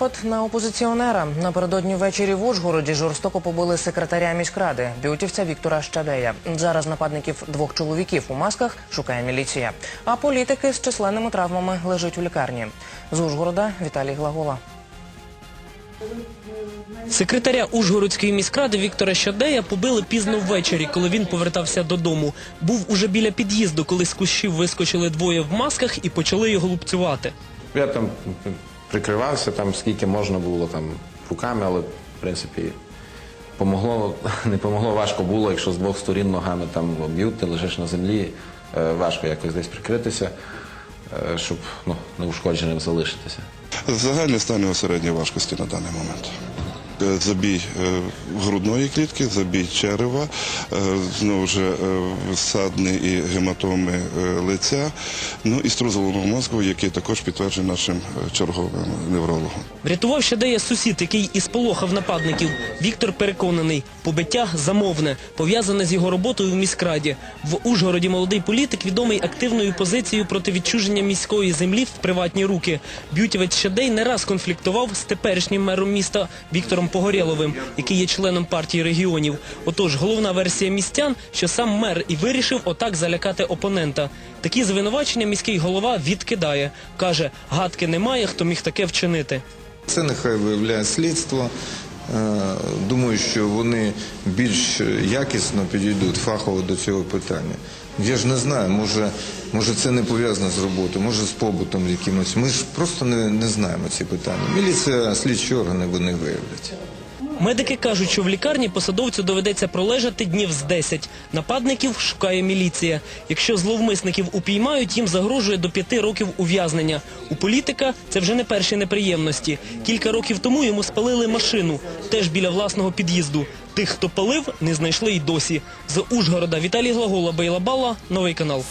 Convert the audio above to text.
Напад на опозиціонера напередодні ввечері в Ужгороді жорстоко побили секретаря міськради бютівця Віктора Щадея. Зараз нападників двох чоловіків у масках шукає міліція. А політики з численними травмами лежать у лікарні. З Ужгорода Віталій Глагола. Секретаря Ужгородської міськради Віктора Щадея побили пізно ввечері, коли він повертався додому. Був уже біля під'їзду, коли з кущів вискочили двоє в масках і почали його лупцювати. Я там прикривався, там скільки можна було там руками, але в принципі помогло, не помогло, важко було, якщо з двох сторін ногами там б'ють, ти лежиш на землі, е, важко якось десь прикритися, е, щоб ну, неушкодженим залишитися. Загальний стан його середньої важкості на даний момент. Е, Забій е, грудної клітки, забій черева, е, знову ж садни і гематоми лиця, ну і струс головного мозку, який також підтверджений нашим черговим неврологом. Врятував Щадея сусід, який і сполохав нападників. Віктор переконаний, побиття замовне, пов'язане з його роботою в міськраді. В Ужгороді молодий політик відомий активною позицією проти відчуження міської землі в приватні руки. Б'ютівець Щадей не раз конфліктував з теперішнім мером міста Віктором Погорєловим, який є членом партії регіонів. Отож, головна версія містян, що сам мер і вирішив отак залякати опонента. Такі звинувачення міський голова відкидає. Каже, гадки немає, хто міг таке вчинити. Це нехай виявляє слідство. Е, Думаю, що вони більш якісно підійдуть фахово до цього питання. Я ж не знаю, може, може це не пов'язано з роботою, може з побутом якимось. Ми ж просто не, не знаємо ці питання. Міліція, слідчі органи вони виявлять. Медики кажуть, що в лікарні посадовцю доведеться пролежати днів з 10. Нападників шукає міліція. Якщо зловмисників упіймають, їм загрожує до п'яти років ув'язнення. У політика це вже не перші неприємності. Кілька років тому йому спалили машину, теж біля власного під'їзду. Тих, хто палив, не знайшли й досі. З Ужгорода Віталій Глагола, Бейла Балла, новий канал.